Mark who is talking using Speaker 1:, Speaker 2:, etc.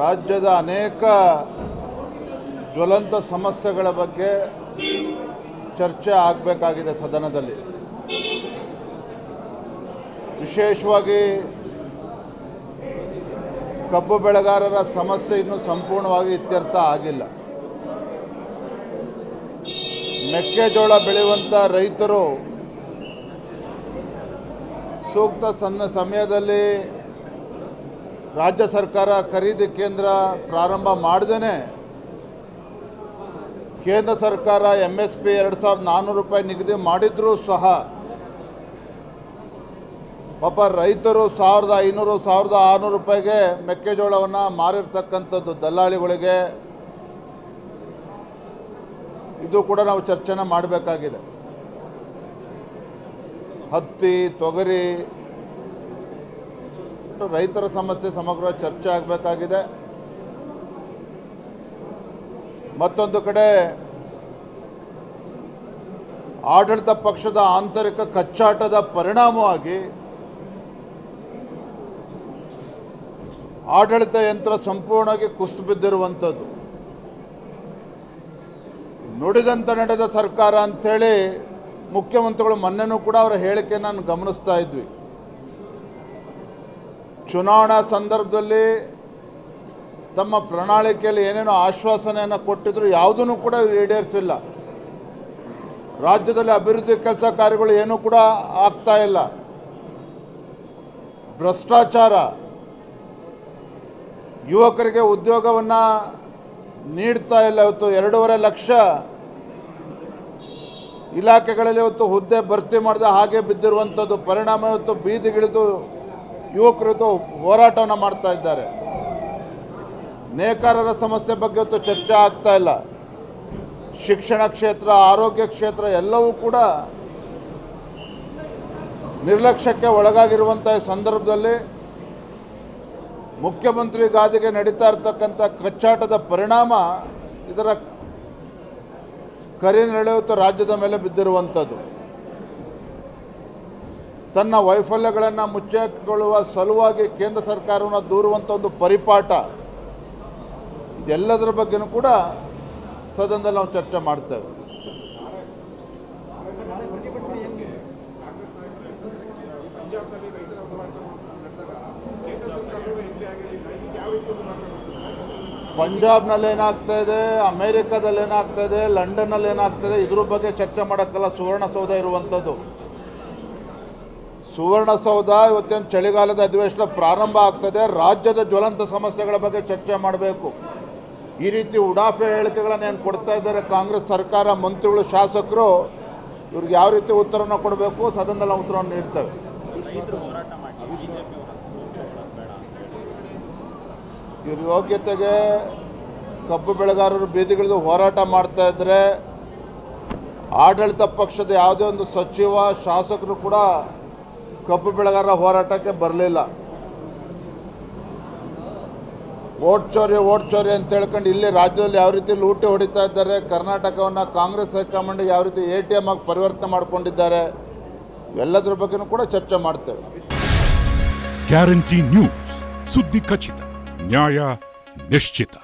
Speaker 1: ರಾಜ್ಯದ ಅನೇಕ ಜ್ವಲಂತ ಸಮಸ್ಯೆಗಳ ಬಗ್ಗೆ ಚರ್ಚೆ ಆಗಬೇಕಾಗಿದೆ ಸದನದಲ್ಲಿ. ವಿಶೇಷವಾಗಿ ಕಬ್ಬು ಬೆಳೆಗಾರರ ಸಮಸ್ಯೆ ಇನ್ನೂ ಸಂಪೂರ್ಣವಾಗಿ ಇತ್ಯರ್ಥ ಆಗಿಲ್ಲ. ಮೆಕ್ಕೆಜೋಳ ಬೆಳೆಯುವಂಥ ರೈತರು ಸೂಕ್ತ ಸಣ್ಣ ಸಮಯದಲ್ಲಿ ರಾಜ್ಯ ಸರ್ಕಾರ ಖರೀದಿ ಕೇಂದ್ರ ಪ್ರಾರಂಭ ಮಾಡ್ದೇ ಕೇಂದ್ರ ಸರ್ಕಾರ ಎಂ ಎಸ್ ಪಿ ಎರಡು ಸಾವಿರದ ನಾನ್ನೂರು ರೂಪಾಯಿ ನಿಗದಿ ಮಾಡಿದ್ರೂ ಸಹ ಪಾಪ ರೈತರು ಸಾವಿರದ ಐನೂರು, ಸಾವಿರದ ಆರುನೂರು ರೂಪಾಯಿಗೆ ಮೆಕ್ಕೆಜೋಳವನ್ನು ಮಾರಿರ್ತಕ್ಕಂಥದ್ದು ದಲ್ಲಾಳಿಗಳಿಗೆ ಇದು ಕೂಡ ನಾವು ಚರ್ಚೆನ ಮಾಡಬೇಕಾಗಿದೆ. ಹತ್ತಿ, ತೊಗರಿ ರೈತರ ಸಮಸ್ಯೆ ಸಮಗ್ರ ಚರ್ಚೆ ಆಗಬೇಕಾಗಿದೆ. ಮತ್ತೊಂದು ಕಡೆ, ಆಡಳಿತ ಪಕ್ಷದ ಆಂತರಿಕ ಕಚ್ಚಾಟದ ಪರಿಣಾಮವಾಗಿ ಆಡಳಿತ ಯಂತ್ರ ಸಂಪೂರ್ಣವಾಗಿ ಕುಸಿದು ಬಿದ್ದಿರುವಂಥದ್ದು. ನುಡಿದಂತೆ ನಡೆದ ಸರ್ಕಾರ ಅಂಥೇಳಿ ಮುಖ್ಯಮಂತ್ರಿಗಳು ಮೊನ್ನೆನೂ ಕೂಡ ಅವರ ಹೇಳಿಕೆ ನಾನು ಗಮನಿಸ್ತಾ ಇದ್ವಿ. ಚುನಾವಣಾ ಸಂದರ್ಭದಲ್ಲಿ ತಮ್ಮ ಪ್ರಣಾಳಿಕೆಯಲ್ಲಿ ಏನೇನೋ ಆಶ್ವಾಸನೆಯನ್ನು ಕೊಟ್ಟಿದ್ರು ಯಾವುದನ್ನು ಕೂಡ ಈಡೇರಿಸಿಲ್ಲ. ರಾಜ್ಯದಲ್ಲಿ ಅಭಿವೃದ್ಧಿ ಕೆಲಸ ಕಾರ್ಯಗಳು ಏನೂ ಕೂಡ ಆಗ್ತಾ ಇಲ್ಲ. ಭ್ರಷ್ಟಾಚಾರ ಯುವಕರಿಗೆ ಉದ್ಯೋಗವನ್ನು ನೀಡ್ತಾ ಇಲ್ಲ ಇವತ್ತು ಎರಡೂವರೆ ಲಕ್ಷ ಇಲಾಖೆಗಳಲ್ಲಿ ಇವತ್ತು ಹುದ್ದೆ ಭರ್ತಿ ಮಾಡಿದ ಹಾಗೆ ಬಿದ್ದಿರುವಂಥದ್ದು ಪರಿಣಾಮ ಇವತ್ತು ಬೀದಿಗಿಳಿದು ಯುವಕರು ಇವತ್ತು ಹೋರಾಟವನ್ನು ಮಾಡ್ತಾ ಇದ್ದಾರೆ. ನೇಕಾರರ ಸಮಸ್ಯೆ ಬಗ್ಗೆ ಇವತ್ತು ಚರ್ಚೆ ಆಗ್ತಾ ಇಲ್ಲ. ಶಿಕ್ಷಣ ಕ್ಷೇತ್ರ, ಆರೋಗ್ಯ ಕ್ಷೇತ್ರ ಎಲ್ಲವೂ ಕೂಡ ನಿರ್ಲಕ್ಷ್ಯಕ್ಕೆ ಒಳಗಾಗಿರುವಂಥ ಸಂದರ್ಭದಲ್ಲಿ ಮುಖ್ಯಮಂತ್ರಿ ಗಾದಿಗೆ ನಡೀತಾ ಇರತಕ್ಕಂಥ ಕಚ್ಚಾಟದ ಪರಿಣಾಮ ಇದರ ಕರಿನೆಳೆಯುತ್ತ ರಾಜ್ಯದ ಮೇಲೆ ಬಿದ್ದಿರುವಂಥದ್ದು ತನ್ನ ವೈಫಲ್ಯಗಳನ್ನು ಮುಚ್ಚಿಕೊಳ್ಳುವ ಸಲುವಾಗಿ ಕೇಂದ್ರ ಸರ್ಕಾರವನ್ನು ದೂರುವಂಥ ಒಂದು ಪರಿಪಾಠ. ಇದೆಲ್ಲದರ ಬಗ್ಗೆನೂ ಕೂಡ ಸದನದಲ್ಲಿ ನಾವು ಚರ್ಚೆ ಮಾಡ್ತೇವೆ ಪಂಜಾಬ್ನಲ್ಲಿ ಏನಾಗ್ತಾ ಇದೆ, ಅಮೇರಿಕಾದಲ್ಲಿ ಏನಾಗ್ತಾ ಇದೆ, ಲಂಡನ್ನಲ್ಲಿ ಏನಾಗ್ತಾ ಇದೆ, ಇದ್ರ ಬಗ್ಗೆ ಚರ್ಚೆ ಮಾಡೋಕ್ಕಲ್ಲ ಸುವರ್ಣಸೌಧ ಇರುವಂಥದ್ದು ಸುವರ್ಣಸೌಧ ಇವತ್ತೇನು ಚಳಿಗಾಲದ ಅಧಿವೇಶನ ಪ್ರಾರಂಭ ಆಗ್ತದೆ, ರಾಜ್ಯದ ಜ್ವಲಂತ ಸಮಸ್ಯೆಗಳ ಬಗ್ಗೆ ಚರ್ಚೆ ಮಾಡಬೇಕು. ಈ ರೀತಿ ಉಡಾಫೆ ಹೇಳಿಕೆಗಳನ್ನು ಏನು ಕೊಡ್ತಾ ಇದ್ದಾರೆ ಕಾಂಗ್ರೆಸ್ ಸರ್ಕಾರ, ಮಂತ್ರಿಗಳು, ಶಾಸಕರು, ಇವ್ರಿಗೆ ಯಾವ ರೀತಿ ಉತ್ತರವನ್ನು ಕೊಡಬೇಕು, ಸದನದಲ್ಲಿ ಉತ್ತರವನ್ನು ನೀಡ್ತವೆ. ಇವ್ರ ಯೋಗ್ಯತೆಗೆ ಕಬ್ಬು ಬೆಳೆಗಾರರು ಬೀದಿಗಿಳಿದು ಹೋರಾಟ ಮಾಡ್ತಾ ಇದ್ದರೆ ಆಡಳಿತ ಪಕ್ಷದ ಯಾವುದೇ ಒಂದು ಸಚಿವ, ಶಾಸಕರು ಕೂಡ ಕಬ್ಬು ಬೆಳೆಗಾರರ ಹೋರಾಟಕ್ಕೆ ಬರಲಿಲ್ಲ. ಓಟ್ ಚೋರಿ ಓಟ್ ಚೋರಿ ಅಂತ ಹೇಳ್ಕೊಂಡು ಇಲ್ಲಿ ರಾಜ್ಯದಲ್ಲಿ ಯಾವ ರೀತಿ ಲೂಟಿ ಹೊಡಿತಾ ಇದ್ದಾರೆ, ಕರ್ನಾಟಕವನ್ನು ಕಾಂಗ್ರೆಸ್ ಹೈಕಮಾಂಡ್ ಯಾವ ರೀತಿ ಎ ಟಿ ಎಂ ಆಗಿ ಪರಿವರ್ತನೆ ಮಾಡ್ಕೊಂಡಿದ್ದಾರೆ, ಎಲ್ಲದರ ಬಗ್ಗೆನೂ ಕೂಡ ಚರ್ಚೆ ಮಾಡ್ತೇವೆ.
Speaker 2: ಗ್ಯಾರಂಟಿ ನ್ಯೂಸ್, ಸುದ್ದಿ ಖಚಿತ, ನ್ಯಾಯ ನಿಶ್ಚಿತ.